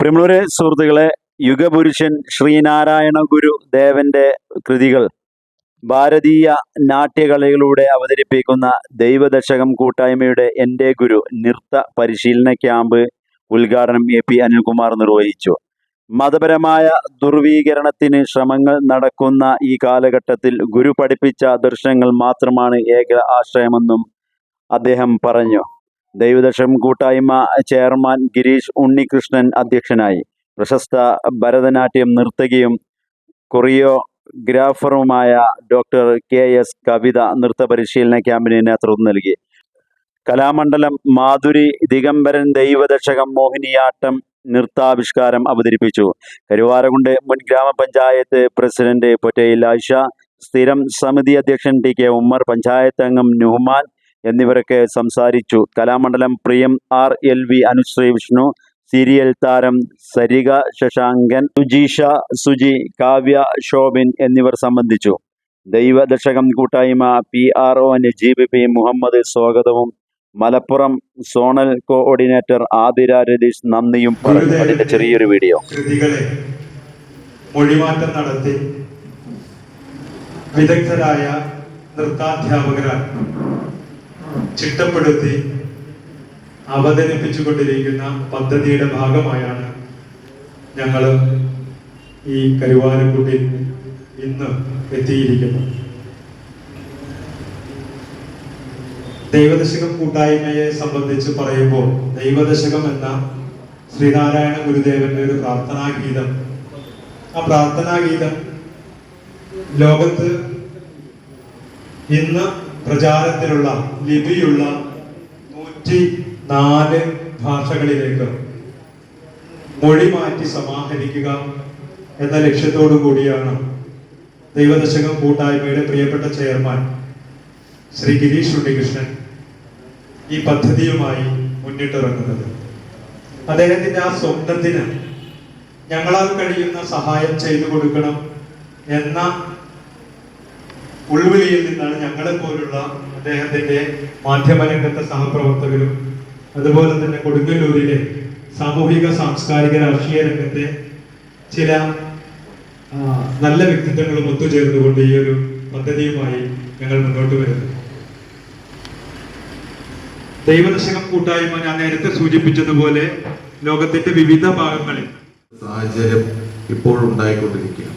പ്രിയമുള്ളവരെ സുഹൃത്തുക്കളെ യുഗപുരുഷൻ ശ്രീനാരായണ ഗുരു ദേവന്റെ കൃതികൾ ഭാരതീയ നാട്യകലയിലൂടെ അവതരിപ്പിക്കുന്ന ദൈവദശകം കൂട്ടായ്മയുടെ എന്റെ ഗുരു നൃത്ത പരിശീലന ക്യാമ്പ് ഉദ്ഘാടനം എ പി അനിൽകുമാർ നിർവഹിച്ചു. മതപരമായ ദുർവീകരണത്തിന് ശ്രമങ്ങൾ നടക്കുന്ന ഈ കാലഘട്ടത്തിൽ ഗുരു പഠിപ്പിച്ച ദൃശ്യങ്ങൾ മാത്രമാണ് ഏക ആശ്രയമെന്നും അദ്ദേഹം പറഞ്ഞു. ദൈവദശം കൂട്ടായ്മ ചെയർമാൻ ഗിരീഷ് ഉണ്ണികൃഷ്ണൻ അധ്യക്ഷനായി. പ്രശസ്ത ഭരതനാട്യം നർത്തകിയും കൊറിയോഗ്രാഫറുമായ ഡോക്ടർ കെ എസ് കവിത നൃത്ത പരിശീലന ക്യാമ്പിന് നേതൃത്വം നൽകി. കലാമണ്ഡലം മാധുരി ദിഗംബരൻ ദൈവദർശകം മോഹിനിയാട്ടം നൃത്താവിഷ്കാരം അവതരിപ്പിച്ചു. കരുവാരകുണ്ട് മുൻ ഗ്രാമപഞ്ചായത്ത് പ്രസിഡന്റ് പൊറ്റയിൽ ആയിഷ സ്ഥിരം സമിതി അധ്യക്ഷൻ ടി കെ ഉമ്മർ പഞ്ചായത്ത് അംഗം നുഹ്മാൻ എന്നിവരൊക്കെ സംസാരിച്ചു. Kalamandalam Priyam R L V Anusree Vishnu serial താരം സരിക ശശാങ്കൻ സുജീഷ സുജി കാവ്യ ശോഭിൻ എന്നിവർ സംബന്ധിച്ചു. ദൈവദശകം കൂട്ടായ്മ P R O Najeeb P Muhammad സ്വാഗതവും. മലപ്പുറം സോണൽ കോർഡിനേറ്റർ ആതിര രതീഷ് നന്ദിയും പറഞ്ഞു. അതിന്റെ ചെറിയൊരു വീഡിയോ. മൊഴിമാറ്റം നടത്തി വിദഗ്ധരായ നൃത്താധ്യാപകരാൽ ചിട്ടപ്പെടുത്തി അവതരിപ്പിച്ചുകൊണ്ടിരിക്കുന്ന പദ്ധതിയുടെ ഭാഗമായാണ് ഞങ്ങൾ ഈ കരുവാരക്കുട്ടി ഇന്ന് എത്തിയിരിക്കുന്നത്. ദൈവദശകം കൂട്ടായ്മയെ സംബന്ധിച്ച് പറയുമ്പോൾ ദൈവദശകം എന്ന ശ്രീനാരായണ ഗുരുദേവന്റെ ഒരു പ്രാർത്ഥനാ ഗീതം ആ പ്രാർത്ഥനാ ഗീതം ലോകത്ത് ഇന്ന് പ്രചാരത്തിലുള്ള ലിപിയുള്ള നൂറ്റി നാല് ഭാഷകളിലേക്ക് മൊഴി മാറ്റി സമാഹരിക്കുക എന്ന ലക്ഷ്യത്തോടു കൂടിയാണ് ദൈവദശകം കൂട്ടായ്മയുടെ പ്രിയപ്പെട്ട ചെയർമാൻ ശ്രീ ഗിരീഷ് ഉണ്ണികൃഷ്ണൻ ഈ പദ്ധതിയുമായി മുന്നിട്ടിറങ്ങുന്നത്. അദ്ദേഹത്തിന്റെ ആ സ്വപ്നത്തിന് ഞങ്ങളാൽ കഴിയുന്ന സഹായം ചെയ്തു കൊടുക്കണം എന്ന ഉൾവിളിയിൽ നിന്നാണ് ഞങ്ങളെ പോലുള്ള അദ്ദേഹത്തിന്റെ മാധ്യമരംഗത്തെ സഹപ്രവർത്തകരും അതുപോലെ തന്നെ കൊടുങ്ങല്ലൂരിലെ സാമൂഹിക സാംസ്കാരിക രാഷ്ട്രീയ രംഗത്തെ ചില നല്ല വ്യക്തിത്വങ്ങളും ഒത്തുചേർന്നുകൊണ്ട് ഈ ഒരു പദ്ധതിയുമായി ഞങ്ങൾ മുന്നോട്ട് വരുന്നു. ദൈവദശകം കൂട്ടായ്മ ഞാൻ നേരത്തെ സൂചിപ്പിച്ചതുപോലെ ലോകത്തിന്റെ വിവിധ ഭാഗങ്ങളിൽ സാഹചര്യം ഇപ്പോഴുണ്ടായിക്കൊണ്ടിരിക്കുകയാണ്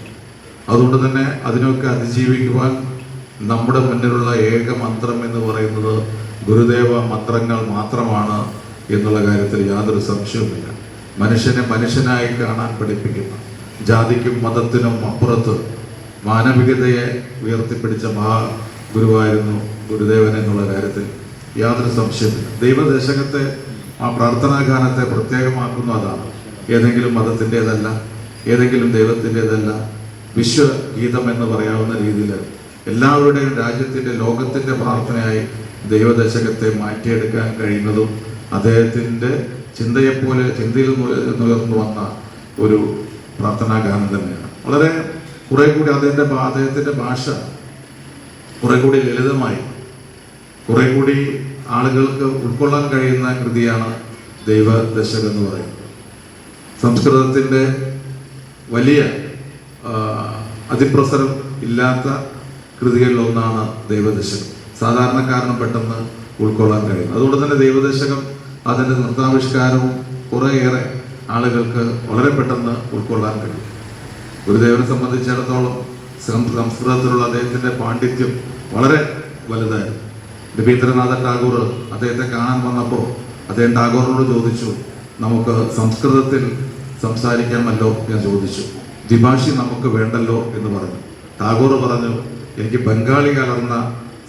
അതുകൊണ്ട് തന്നെ അതിനൊക്കെ അതിജീവിക്കുവാൻ നമ്മുടെ മുന്നിലുള്ള ഏക മന്ത്രം എന്ന് പറയുന്നത് ഗുരുദേവ മന്ത്രങ്ങൾ മാത്രമാണ് എന്നുള്ള കാര്യത്തിൽ യാതൊരു സംശയവുമില്ല. മനുഷ്യനെ മനുഷ്യനായി കാണാൻ പഠിപ്പിക്കുന്ന. ജാതിക്കും മതത്തിനും അപ്പുറത്ത് മാനവികതയെ ഉയർത്തിപ്പിടിച്ച മഹാ ഗുരുവായിരുന്നു ഗുരുദേവൻ എന്നുള്ള കാര്യത്തിൽ യാതൊരു സംശയമില്ല ദൈവദേശകത്തെ ആ പ്രാർത്ഥനാഗാനത്തെ പ്രത്യേകമാക്കുന്നു അതാണ്. ഏതെങ്കിലും മതത്തിന്റെതല്ല ഏതെങ്കിലും ദൈവത്തിന്റെതല്ല വിശ്വഗീതം എന്ന് പറയാവുന്ന രീതിയിൽ എല്ലാവരുടെയും രാജ്യത്തിന്റെ ലോകത്തിന്റെ പ്രാർത്ഥനയായി ദൈവദശകത്തെ മാറ്റിയെടുക്കാൻ കഴിയുന്നതും അദ്ദേഹത്തിന്റെ ചിന്തയെപ്പോലെ ചിന്തയിൽ നിലർന്നു വന്ന ഒരു പ്രാർത്ഥനാഗാനം തന്നെയാണ്. വളരെ കുറെ കൂടി അദ്ദേഹത്തിന്റെ അദ്ദേഹത്തിന്റെ ഭാഷ കുറെ കൂടി ലളിതമായി കുറെ കൂടി ആളുകൾക്ക് ഉൾക്കൊള്ളാൻ കഴിയുന്ന കൃതിയാണ് ദൈവദശകം എന്ന് പറയുന്നത്. സംസ്കൃതത്തിന്റെ വലിയ അതിപ്രസരം ഇല്ലാത്ത കൃതികളിലൊന്നാണ് ദൈവദശകം. സാധാരണക്കാരന് പെട്ടെന്ന് ഉൾക്കൊള്ളാൻ കഴിയും. അതുകൊണ്ട് തന്നെ ദൈവദശകം അതിന്റെ നൃത്താവിഷ്കാരവും കുറേയേറെ ആളുകൾക്ക് വളരെ പെട്ടെന്ന് ഉൾക്കൊള്ളാൻ കഴിയും. ഗുരുദേവനെ സംബന്ധിച്ചിടത്തോളം സംസ്കൃതത്തിലുള്ള അദ്ദേഹത്തിന്റെ പാണ്ഡിത്യം വളരെ വലുതായിരുന്നു. രവീന്ദ്രനാഥ ടാഗോർ അദ്ദേഹത്തെ കാണാൻ വന്നപ്പോൾ അദ്ദേഹം ടാഗോറിനോട് ചോദിച്ചു നമുക്ക് സംസ്കൃതത്തിൽ സംസാരിക്കാമല്ലോ? എന്ന് ചോദിച്ചു. ദ്വിഭാഷി നമുക്ക് വേണ്ടല്ലോ? എന്ന് പറഞ്ഞു. ടാഗോർ പറഞ്ഞു എനിക്ക് ബംഗാളി കലർന്ന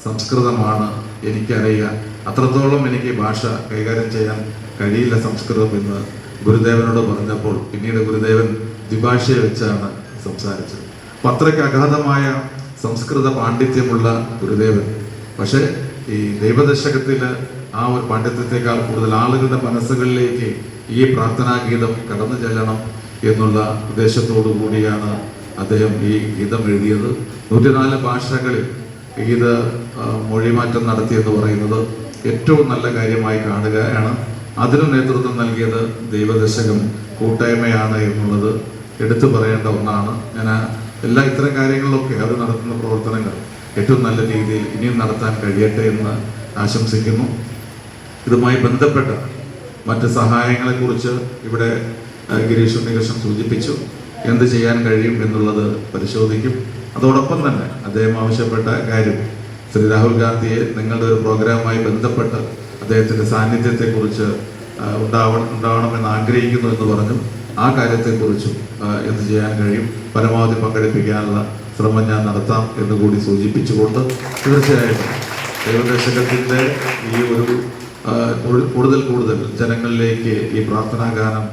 സംസ്കൃതമാണ് എനിക്കറിയുക. അത്രത്തോളം എനിക്ക് ഭാഷ കൈകാര്യം ചെയ്യാൻ കഴിയില്ല സംസ്കൃതം എന്ന് ഗുരുദേവനോട് പറഞ്ഞപ്പോൾ പിന്നീട് ഗുരുദേവൻ ദ്വിഭാഷയെ വെച്ചാണ് സംസാരിച്ചത്. അപ്പൊ അത്രയ്ക്ക് അഗാധമായ സംസ്കൃത പാണ്ഡിത്യമുള്ള ഗുരുദേവൻ. പക്ഷേ ഈ ദൈവദശകത്തിൽ ആ ഒരു പാണ്ഡിത്യത്തെക്കാൾ കൂടുതൽ ആളുകളുടെ മനസ്സുകളിലേക്ക് ഈ പ്രാർത്ഥനാ ഗീതം കടന്നു ചെല്ലണം എന്നുള്ള ഉദ്ദേശത്തോടു കൂടിയാണ് അദ്ദേഹം ഈ ഗീതം എഴുതിയത്. നൂറ്റിനാല് ഭാഷകളിൽ ഗീത മൊഴിമാറ്റം നടത്തിയെന്ന് പറയുന്നത് ഏറ്റവും നല്ല കാര്യമായി കാണുകയാണ്. അതിനു നേതൃത്വം നൽകിയത് ദൈവദശകം കൂട്ടായ്മയാണ് എന്നുള്ളത് എടുത്തു പറയേണ്ട ഒന്നാണ്. ഞാൻ എല്ലാ ഇത്തരം കാര്യങ്ങളിലൊക്കെ അത് നടത്തുന്ന പ്രവർത്തനങ്ങൾ ഏറ്റവും നല്ല രീതിയിൽ ഇനിയും നടത്താൻ കഴിയട്ടെ എന്ന് ആശംസിക്കുന്നു. ഇതുമായി ബന്ധപ്പെട്ട മറ്റ് സഹായങ്ങളെക്കുറിച്ച് ഇവിടെ ഗിരീഷ് ഉണ്ണികൃഷ്ണൻ സൂചിപ്പിച്ചു. എന്ത് ചെയ്യാൻ കഴിയും എന്നുള്ളത് പരിശോധിക്കും. അതോടൊപ്പം തന്നെ അദ്ദേഹം ആവശ്യപ്പെട്ട കാര്യം ശ്രീ രാഹുൽ ഗാന്ധിയെ നിങ്ങളുടെ ഒരു പ്രോഗ്രാമുമായി ബന്ധപ്പെട്ട് അദ്ദേഹത്തിന്റെ സാന്നിധ്യത്തെക്കുറിച്ച് ഉണ്ടാവണം ഉണ്ടാവണമെന്ന് ആഗ്രഹിക്കുന്നു എന്ന് പറഞ്ഞു ആ കാര്യത്തെക്കുറിച്ചും എന്ത് ചെയ്യാൻ കഴിയും പരമാവധി പങ്കെടുപ്പിക്കാനുള്ള ശ്രമം ഞാൻ നടത്താം എന്ന് കൂടി സൂചിപ്പിച്ചുകൊണ്ട് തീർച്ചയായിട്ടും ദൈവദേശകത്തിന്റെ ഈ ഒരു കൂടുതൽ കൂടുതൽ ജനങ്ങളിലേക്ക് ഈ പ്രാർത്ഥനാ ഗാനം